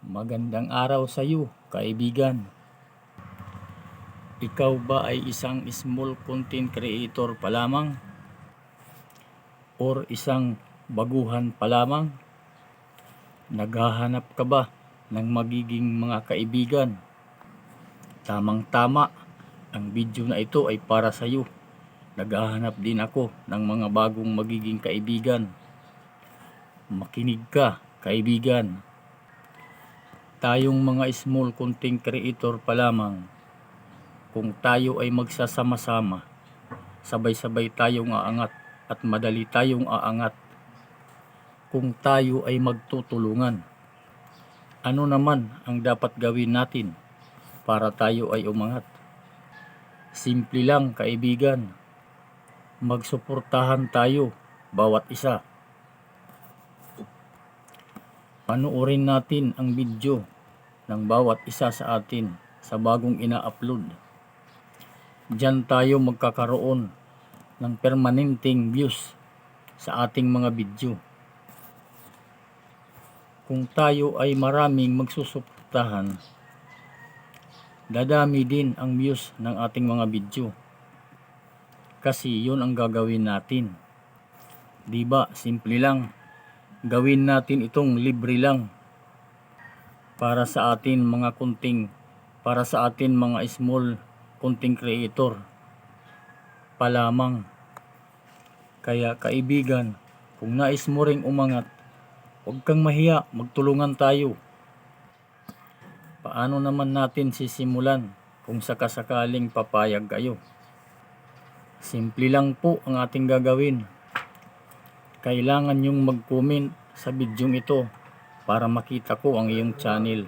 Magandang araw sa iyo, kaibigan. Ikaw ba ay isang small content creator pa lamang? Or isang baguhan pa lamang? Naghahanap ka ba ng magiging mga kaibigan? Tamang-tama, ang video na ito ay para sa iyo. Naghahanap din ako ng mga bagong magiging kaibigan. Makinig ka, kaibigan tayong mga small content creator pa lamang, kung tayo ay magsasama-sama, sabay-sabay tayong aangat at madali tayong aangat. Kung tayo ay magtutulungan, ano naman ang dapat gawin natin para tayo ay umangat? Simple lang kaibigan, magsuportahan tayo bawat isa panoorin natin ang video ng bawat isa sa atin sa bagong ina-upload. Diyan tayo magkakaroon ng permanenteng views sa ating mga video. Kung tayo ay maraming magsusuportahan, dadami din ang views ng ating mga video. Kasi yun ang gagawin natin. 'Di ba? Simple lang gawin natin itong libre lang para sa atin mga kunting para sa atin mga small content creator pa lamang. Kaya kaibigan kung nais mo ring umangat huwag kang mahiya magtulungan tayo. Paano naman natin sisimulan kung sakasakaling papayag kayo? Simple lang po ang ating gagawin kailangan nyong mag-comment sa bidyong ito para makita ko ang iyong channel.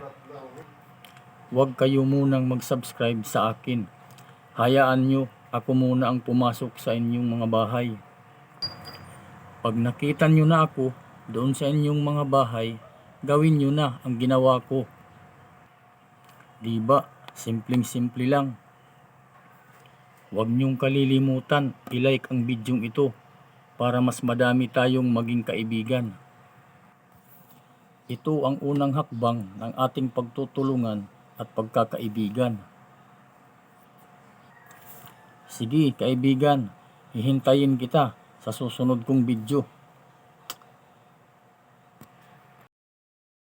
Huwag kayo munang mag-subscribe sa akin. Hayaan nyo ako muna ang pumasok sa inyong mga bahay. Pag nakita nyo na ako doon sa inyong mga bahay, gawin nyo na ang ginawa ko. Diba? Simpleng-simple lang. Huwag nyong kalilimutan i-like ang bidyong ito para mas madami tayong maging kaibigan. Ito ang unang hakbang ng ating pagtutulungan at pagkakaibigan. Sige, kaibigan, hihintayin kita sa susunod kong video.